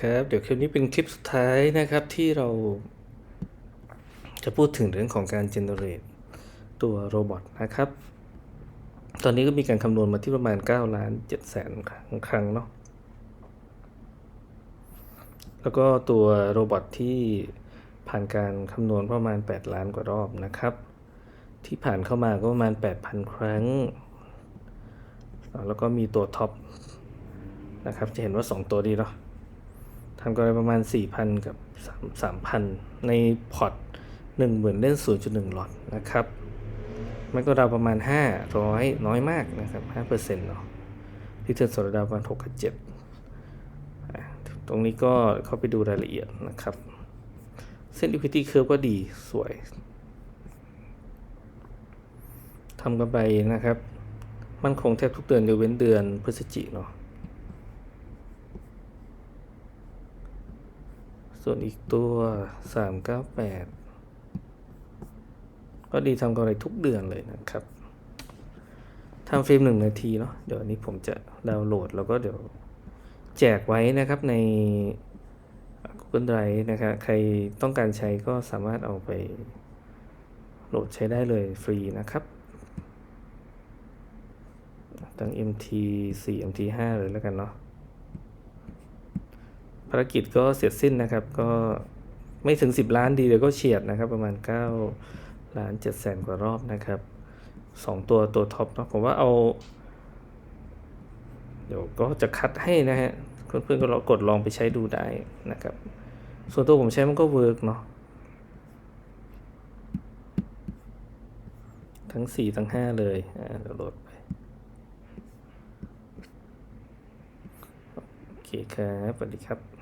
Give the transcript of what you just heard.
ครับเดี๋ยวคลิปนี้เป็นคลิปสุดท้ายนะครับที่เราจะพูดถึงเรื่องของการ generate ตัวโรบอทนะครับ ตอนนี้ก็มีการคำนวณมาที่ประมาณ 9 ล้าน7แสนครั้งเนาะแล้วก็ตัวโรบอทที่ผ่านการคำนวณประมาณ 8 ล้านกว่ารอบนะครับ ที่ผ่านเข้ามาก็ประมาณ 8,000 ครั้ง แล้วก็มีตัวท็อปนะครับจะเห็นว่า 2 ตัวดีเนาะ ทำกำไรประมาณ 4,000 กับ 3,000 ในพอร์ต10,000เล่น 0.1หลอดนะครับ มันก็ดาวประมาณ 500 น้อยมากนะครับ5%เนาะที่เทิร์นสดดาวประมาณ 6 กับ 7 ตรงนี้ก็เข้าไปดูรายละเอียดนะครับ เส้น equity curve ก็ดีสวยทำกำไรนะครับ มันคงแทบทุกเดือนยกเว้นเดือนพฤศจิเนาะ ส่วนอีกตัว 398 ก็ดีทำกำไรทุกเดือนเลยนะครับทำเฟรมหนึ่งนาทีเนาะเดี๋ยวนี้ผมจะดาวน์โหลด แล้วก็เดี๋ยวแจกไว้นะครับใน Google Drive นะครับใครต้องการใช้ก็สามารถเอาไปโหลดใช้ได้เลยฟรีนะครับตั้ง MT 4 MT 5เลยแล้วกันเนาะารกิจก็เสร็จสิ้นนะครับ ก็ไม่ถึง 10 ล้านดีเดี๋ยวก็เฉียดนะครับ ประมาณ 9 ล้าน7แสนกว่ารอบนะครับ 2 ตัวตัวท็อปเนาะผมว่าเอา เดี๋ยวก็จะคัดให้นะฮะเพื่อนๆก็ลองกดลองไปใช้ดูได้นะครับ ส่วนตัวผมใช้มันก็เวิร์กเนาะทั้ง 4 ทั้ง 5 เลยอ่าเดี๋ยวโหลดไปโอเคครับสวัสดีครับ